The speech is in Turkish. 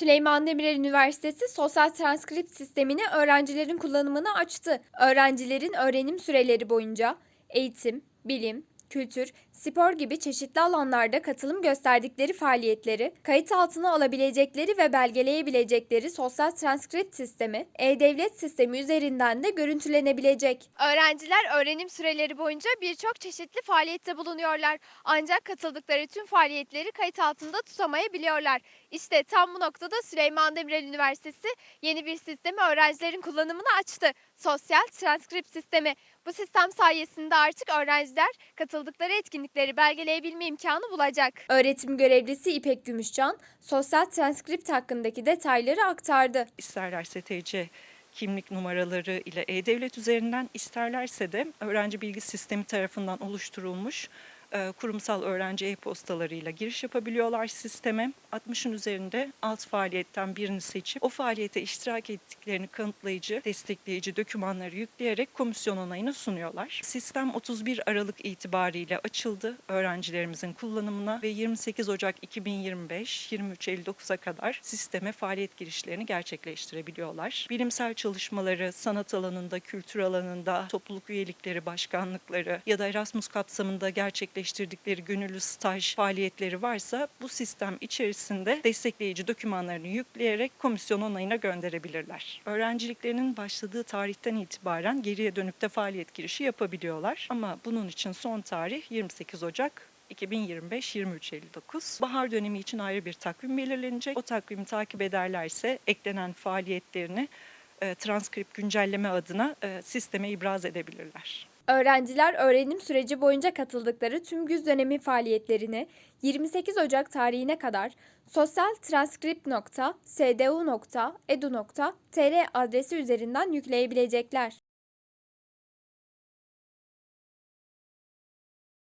Süleyman Demirel Üniversitesi sosyal transkript sistemini öğrencilerin kullanımına açtı. Öğrencilerin öğrenim süreleri boyunca eğitim, bilim, kültür, spor gibi çeşitli alanlarda katılım gösterdikleri faaliyetleri kayıt altına alabilecekleri ve belgeleyebilecekleri sosyal transkript sistemi e-devlet sistemi üzerinden de görüntülenebilecek. Öğrenciler öğrenim süreleri boyunca birçok çeşitli faaliyette bulunuyorlar. Ancak katıldıkları tüm faaliyetleri kayıt altında tutamayabiliyorlar. İşte tam bu noktada Süleyman Demirel Üniversitesi yeni bir sistemi öğrencilerin kullanımını açtı. Sosyal transkript sistemi. Bu sistem sayesinde artık öğrenciler katıldıkları etkinlikleri belgeleyebilme imkanı bulacak. Öğretim görevlisi İpek Gümüşcan, sosyal transkript hakkındaki detayları aktardı. İsterlerse TC kimlik numaraları ile E-Devlet üzerinden isterlerse de öğrenci bilgi sistemi tarafından oluşturulmuş kurumsal öğrenci e-postalarıyla giriş yapabiliyorlar sisteme. 60'ın üzerinde alt faaliyetten birini seçip o faaliyete iştirak ettiklerini kanıtlayıcı, destekleyici dokümanları yükleyerek komisyon onayını sunuyorlar. Sistem 31 Aralık itibariyle açıldı öğrencilerimizin kullanımına ve 28 Ocak 2025 23.59'a kadar sisteme faaliyet girişlerini gerçekleştirebiliyorlar. Bilimsel çalışmaları sanat alanında, kültür alanında, topluluk üyelikleri, başkanlıkları ya da Erasmus kapsamında gerçekleştirdikleri gönüllü staj faaliyetleri varsa bu sistem içerisinde destekleyici dokümanlarını yükleyerek komisyon onayına gönderebilirler. Öğrenciliklerinin başladığı tarihten itibaren geriye dönüp de faaliyet girişi yapabiliyorlar. Ama bunun için son tarih 28 Ocak 2025-23.59. Bahar dönemi için ayrı bir takvim belirlenecek. O takvimi takip ederlerse eklenen faaliyetlerini e, transkript güncelleme adına e, sisteme ibraz edebilirler. Öğrenciler öğrenim süreci boyunca katıldıkları tüm güz dönemi faaliyetlerini 28 Ocak tarihine kadar sosyaltranskript.sdu.edu.tr adresi üzerinden yükleyebilecekler.